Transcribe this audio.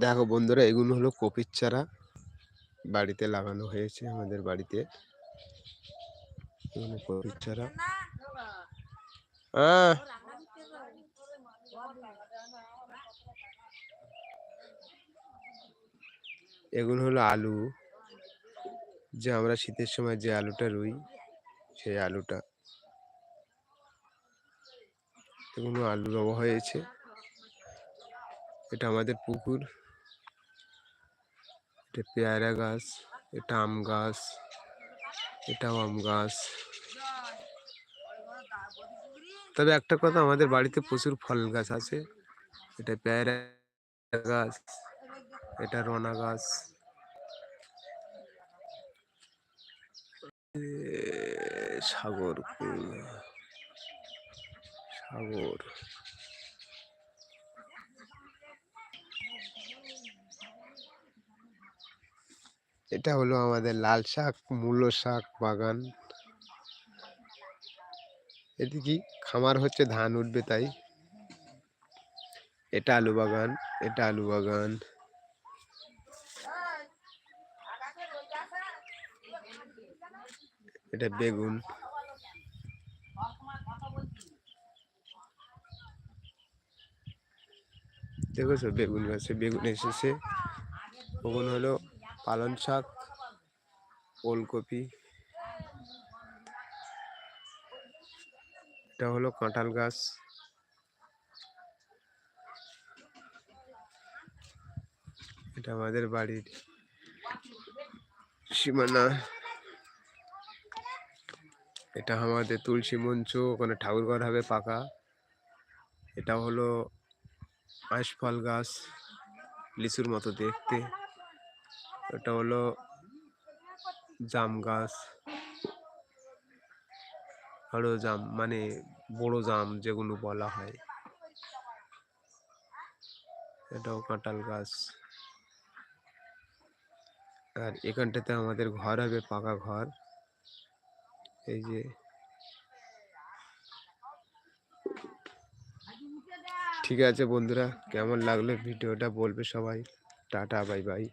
দেখো বন্ধুরা এগুলো হলো কপির চারা। বাড়িতে লাগানো হয়েছে আমাদের বাড়িতে। এগুলো কপির চারা। আহ, এগুলো হলো আলু। যে আমরা শীতের সময় যে আলুটা রুই, সেই আলুটা। এগুলো আলু রওয়া হয়েছে। এটা আমাদের পুকুর। এটা পেয়ারা গাছ, এটা আম গাছ, এটাও আম গাছ। তবে একটা কথা, আমাদের বাড়িতে প্রচুর ফল গাছ আছে। এটা পেয়ারা গাছ, এটা রনা গাছ। সাগর কুল সাগর। এটা হলো আমাদের লাল শাক, মূলো শাক বাগান। এটি কি খামার হচ্ছে ধান উঠবে তাই। এটা আলু বাগান, এটা আলু বাগান। এটা বেগুন। দেখেছ বেগুন গাছে, বেগুন এসেছে। বেগুন হলো পালং শাক, ওলকপি। এটা হলো কাঁঠাল গাছ। এটা আমাদের বাড়ির সীমানা। এটা আমাদের তুলসী মঞ্চ, ওখানে ঠাকুর ঘর হবে পাকা। এটা হলো আঁশফল গাছ, লিচুর মতো দেখতে। এটা হলো জাম গাছ। বড় জাম মানে বড় জাম যেগুলো বলা হয়। এটাও কাঁঠাল গাছ। আর এখানটাতে আমাদের ঘর হবে পাকা ঘর। এই যে ঠিক আছে বন্ধুরা কেমন লাগল ভিডিওটা বলবে সবাই। Tata bye bye.